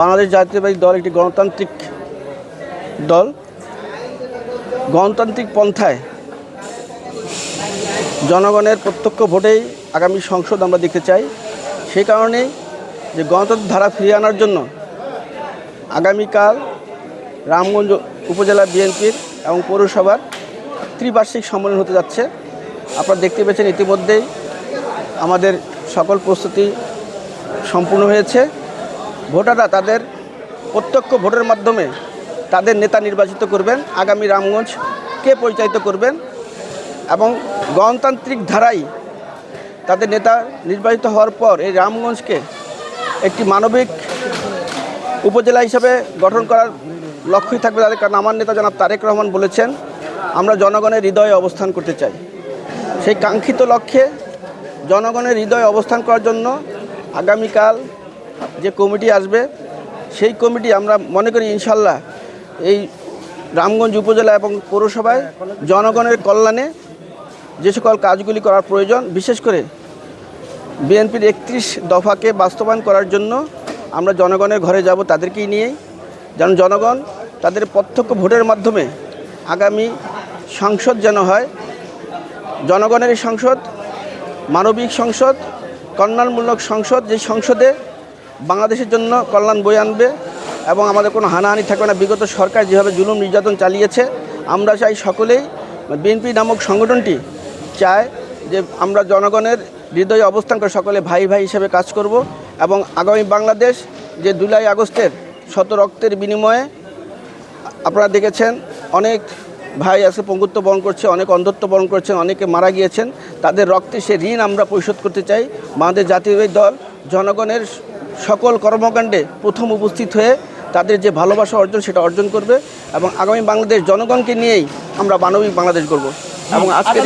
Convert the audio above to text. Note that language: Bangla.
বাংলাদেশ জাতীয়বাদী দল একটি গণতান্ত্রিক দল। গণতান্ত্রিক পন্থায় জনগণের প্রত্যক্ষ ভোটেই আগামী সংসদ আমরা দেখতে চাই। সেই কারণেই যে গণতন্ত্র ধারা ফিরিয়ে আনার জন্য আগামীকাল রামগঞ্জ উপজেলা বিএনপির এবং পৌরসভার ত্রিবার্ষিক সম্মেলন হতে যাচ্ছে। আপনারা দেখতে পেয়েছেন ইতিমধ্যেই আমাদের সকল প্রস্তুতি সম্পূর্ণ হয়েছে। ভোটাররা তাদের প্রত্যক্ষ ভোটের মাধ্যমে তাদের নেতা নির্বাচিত করবেন, আগামী রামগঞ্জকে পরিচালিত করবেন এবং গণতান্ত্রিক ধারায় তাদের নেতা নির্বাচিত হওয়ার পর এই রামগঞ্জকে একটি মানবিক উপজেলা হিসাবে গঠন করার লক্ষ্যই থাকবে তাদের। কারণ আমার নেতা জনাব তারেক রহমান বলেছেন, আমরা জনগণের হৃদয়ে অবস্থান করতে চাই। সেই কাঙ্ক্ষিত লক্ষ্যে জনগণের হৃদয়ে অবস্থান করার জন্য আগামীকাল যে কমিটি আসবে, সেই কমিটি আমরা মনে করি ইনশাল্লাহ এই রামগঞ্জ উপজেলা এবং পৌরসভায় জনগণের কল্যাণে যে সকল কাজগুলি করার প্রয়োজন, বিশেষ করে বিএনপির একত্রিশ দফাকে বাস্তবায়ন করার জন্য আমরা জনগণের ঘরে যাব তাদেরকেই নিয়েই যেন জনগণ তাদের প্রত্যক্ষ ভোটের মাধ্যমে আগামী সংসদ যেন হয়, জনগণের সংসদ, মানবিক সংসদ, কল্যাণমূলক সংসদ, যে সংসদে বাংলাদেশের জন্য কল্যাণ বই আনবে এবং আমাদের কোনো হানাহানি থাকবে না। বিগত সরকার যেভাবে জুলুম নির্যাতন চালিয়েছে, আমরা চাই সকলেই বিএনপি নামক সংগঠনটি চায় যে আমরা জনগণের হৃদয়ে অবস্থান করে সকলে ভাই ভাই হিসেবে কাজ করব এবং আগামী বাংলাদেশ যে জুলাই আগস্টের শত রক্তের বিনিময়ে আপনারা দেখেছেন অনেক ভাই আছে পঙ্গুত্ব বরণ করছে, অনেক অন্ধত্ব বরণ করছেন, অনেকে মারা গিয়েছেন। তাদের রক্তে সে ঋণ আমরা পরিশোধ করতে চাই। বাংলাদেশ জাতীয় দল জনগণের সকল কর্মকাণ্ডে প্রথম উপস্থিত হয়ে তাদের যে ভালোবাসা অর্জন, সেটা অর্জন করবে এবং আগামী বাংলাদেশ জনগণকে নিয়েই আমরা মানবিক বাংলাদেশ করব এবং আজকে